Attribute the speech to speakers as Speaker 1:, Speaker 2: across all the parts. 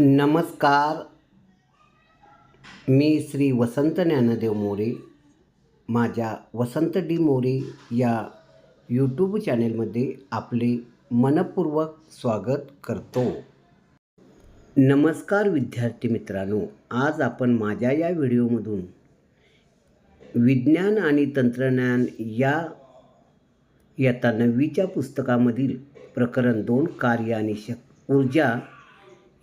Speaker 1: नमस्कार. मी श्री वसंत ज्ञानदेव मोरे. माझ्या वसंत डी मोरे या यूट्यूब चॅनेलमध्ये आपले मनपूर्वक स्वागत करतो. नमस्कार विद्यार्थी मित्रांनो. आज आपण माझ्या या व्हिडिओमधून विज्ञान आणि तंत्रज्ञान या इयत्ता नववीच्या पुस्तकामधील प्रकरण दोन कार्य आणि शक ऊर्जा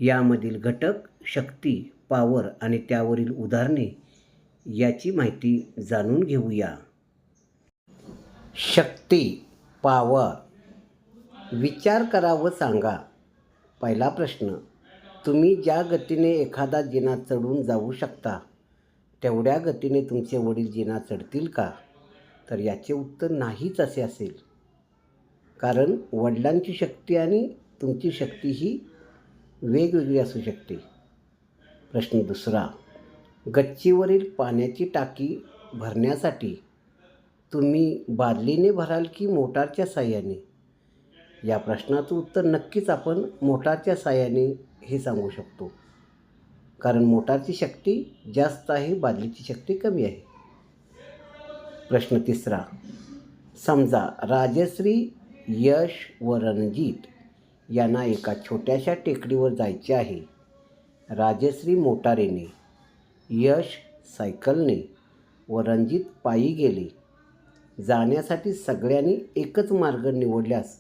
Speaker 1: यामधील घटक शक्ती पावर आणि त्यावरील उदाहरणे याची माहिती जाणून घेऊया. शक्ती पावर विचार करा व सांगा. पहिला प्रश्न तुम्ही ज्या गतीने एखादा जिना चढून जाऊ शकता तेवढ्या गतीने तुमचे वडील जिना चढतील का? तर याचे उत्तर नाहीच असे असेल. कारण वडिलांची शक्ती आणि तुमची शक्ती ही वेगवेगळी असू शकते. प्रश्न दुसरा गच्चीवरील पाण्याची टाकी भरण्यासाठी तुम्ही बादलीने भराल की मोटारच्या साह्याने? या प्रश्नाचं उत्तर नक्कीच आपण मोटारच्या साह्याने हे सांगू शकतो. कारण मोटारची शक्ती जास्त आहे बादलीची शक्ती कमी आहे. प्रश्न तिसरा समजा राजश्री यश व रणजित यांना एका छोट्याशा टेकडीवर जायचे आहे. राजश्री मोटारीने यश सायकलने व रणजित पायी गेले. जाण्यासाठी सगळ्यांनी एकच मार्ग निवडल्यास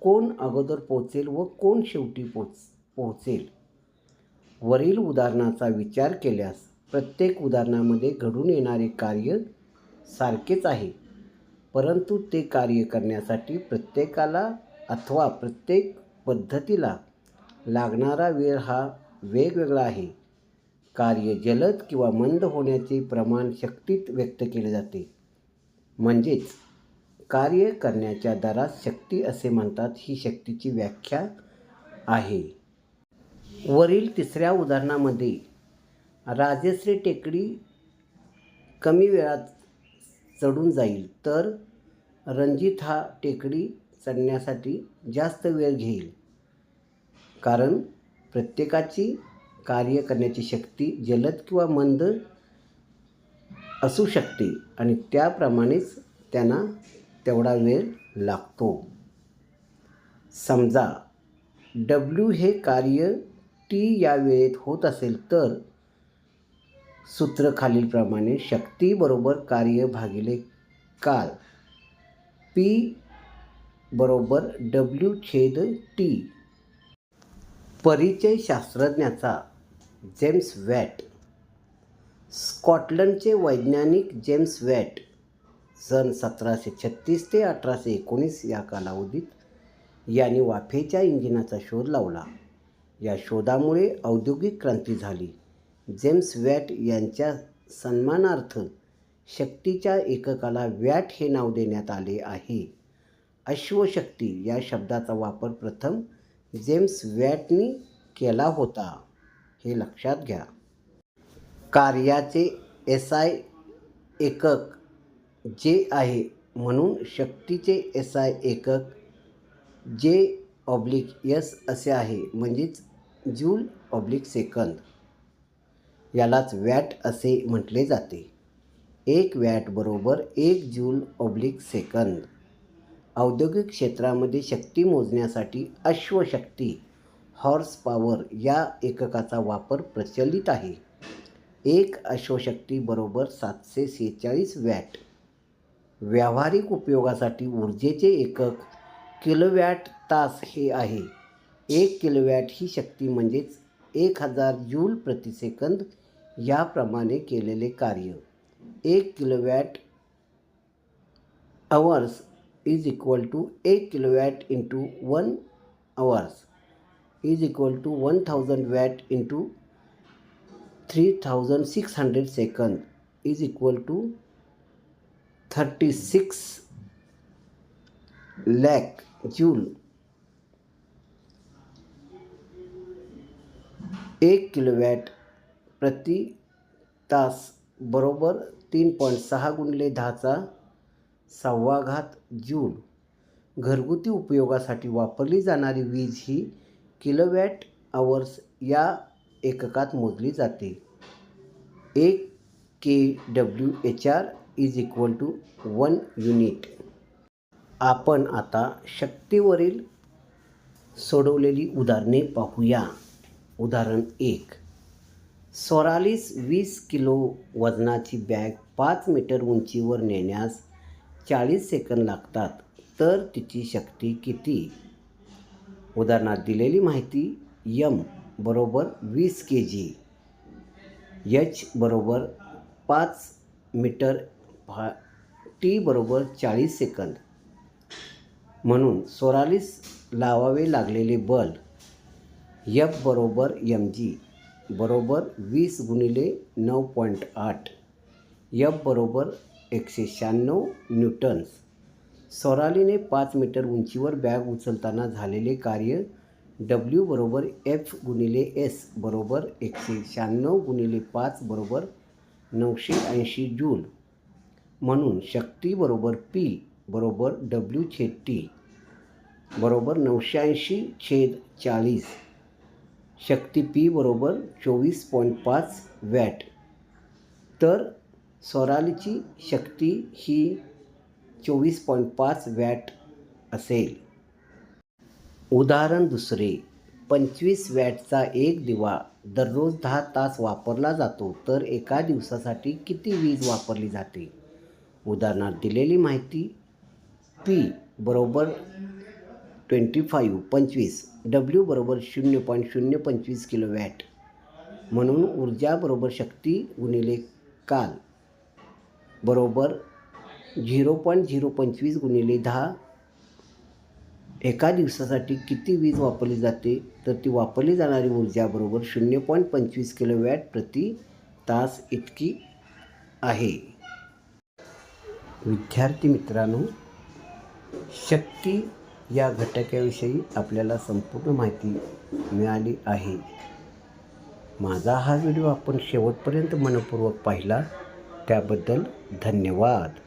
Speaker 1: कोण अगोदर पोचेल व कोण शेवटी पोच पोहोचेल? वरील उदाहरणाचा विचार केल्यास प्रत्येक उदाहरणामध्ये घडून येणारे कार्य सारखेच आहे. परंतु ते कार्य करण्यासाठी प्रत्येकाला अथवा प्रत्येक पद्धतीला लागणारा वेळ हा वेगवेगळा आहे. कार्य जलद किंवा मंद होण्याचे प्रमाण शक्तीत व्यक्त केले जाते. म्हणजेच कार्य करण्याच्या दरास शक्ती असे म्हणतात ही शक्तीची व्याख्या आहे. वरील तिसऱ्या उदाहरणामध्ये राजश्री टेकडी कमी वेळात चढून जाईल तर रणजित हा टेकडी चढण्यासाठी जास्त वेळ घेईल. कारण प्रत्येकाची कार्य करण्याची शक्ती जलद किंवा मंद असू शकते आणि त्याप्रमाणेच त्यांना तेवढा वेळ लागतो. समजा डब्ल्यू हे कार्य टी या वेळेत होत असेल तर सूत्र खालीलप्रमाणे शक्तीबरोबर कार्य भागिले काल. पी बरोबर डब्ल्यू छेद टी. परिचय शास्त्रज्ञाचा जेम्स वॅट. स्कॉटलंडचे वैज्ञानिक जेम्स वॅट सन सतराशे छत्तीस ते अठराशे एकोणीस या कालावधीत यांनी वाफेच्या इंजिनाचा शोध लावला. या शोधामुळे औद्योगिक क्रांती झाली. जेम्स वॅट यांच्या सन्मानार्थ शक्तीच्या एककाला वॅट हे नाव देण्यात आले आहे. अश्वशक्ती या शब्दाचा वापर प्रथम जेम्स वॅटनी केला होता. हे लक्षात घ्या. कार्याचे एस आय एकक जे आहे म्हणून शक्तीचे एस आय एकक जे ऑब्लिक यस असे आहे म्हणजेच जूल ऑब्लिक सेकंद. यालाच वॅट असे म्हटले जाते. एक वॅट बरोबर एक जूल ऑब्लिक सेकंद. औद्योगिक क्षेत्रामध्ये शक्ती मोजण्यासाठी अश्वशक्ती हॉर्स पॉवर या एककाचा वापर प्रचलित आहे. एक अश्वशक्ती बरोबर सातशे सेहेचाळीस वॅट. व्यावहारिक उपयोगासाठी ऊर्जेचे एकक किलोवॅट तास हे आहे. एक किलोवॅट ही शक्ती म्हणजेच एक हजार जूल प्रतिसेकंद याप्रमाणे केलेले कार्य. एक kilowatt hours is equal to एक kilowatt into one hours is equal to one thousand watt into three thousand six hundred second is equal to thirty six lakh joule एक किलोवॅट प्रति तास बरोबर तीन पॉईंट सहा गुणले दहाचा सहावा घात जूल घरगुती उपयोगासाठी वापरली जाणारी वीज ही किलोवॅट आवर्स या एककात मोजली जाते. एक K W H R is equal to one unit. आपण आता शक्तीवरील सोडवलेली उदाहरणे पाहूया. उदाहरण एक. सोरालीस वीस किलो वजनाची बॅग पाच मीटर उंचीवर नेण्यास चाळीस सेकंद लागतात तर तिची शक्ती किती? उदाहरणात दिलेली माहिती यम बरोबर वीस के जी एच बरोबर पाच मीटर फा टी बरोबर चाळीस सेकंद. म्हणून सोरालीस लावावे लागलेले बल यफ बरोबर यम जी बरोबर वीस गुणिले नऊ पॉईंट आठ यफ बरोबर एकशे शहाण्णव न्यूटन्स. सोरालीने पाच मीटर उंचीवर बॅग उचलताना झालेले कार्य डब्ल्यू बरोबर एफ गुणिले एस बरोबर एकशे शहाण्णव गुणिले पाच बरोबर नऊशे ऐंशी जूल. म्हणून शक्ती बरोबर पी बरोबर डब्ल्यू छेद टी बरोबर नऊशे ऐंशी छेद चाळीस. शक्ती पी बरोबर चोवीस पॉईंट पाच वॅट. तर स्वरालीची शक्ती ही चोवीस पॉईंट पाच वॅट असेल. उदाहरण दुसरे पंचवीस वॅटचा एक दिवा दररोज दहा तास वापरला जातो तर एका दिवसासाठी किती वीज वापरली जाते? उदाहरणार्थ दिलेली माहिती पी बरोबर ट्वेंटी फाईव्ह पंचवीस डब्ल्यू बरोबर शून्य पॉईंट शून्य पंचवीस किलो वॅट म्हणून ऊर्जा बरोबर शक्ती गुणिले काल. बरोबर झिरो पॉईंट झिरो पंचवीस गुणिले दहा. एका दिवसासाठी किती वीज वापरली जाते? तर ती वापरली जाणारी ऊर्जा बरोबर शून्य पॉईंट पंचवीस किलो वॅट प्रति तास इतकी आहे. विद्यार्थी मित्रांनो शक्ती या घटकाविषयी आपल्याला संपूर्ण माहिती मिळाली आहे. माझा हा व्हिडिओ आपण शेवटपर्यंत मनपूर्वक पाहिला. त्याबद्दल धन्यवाद.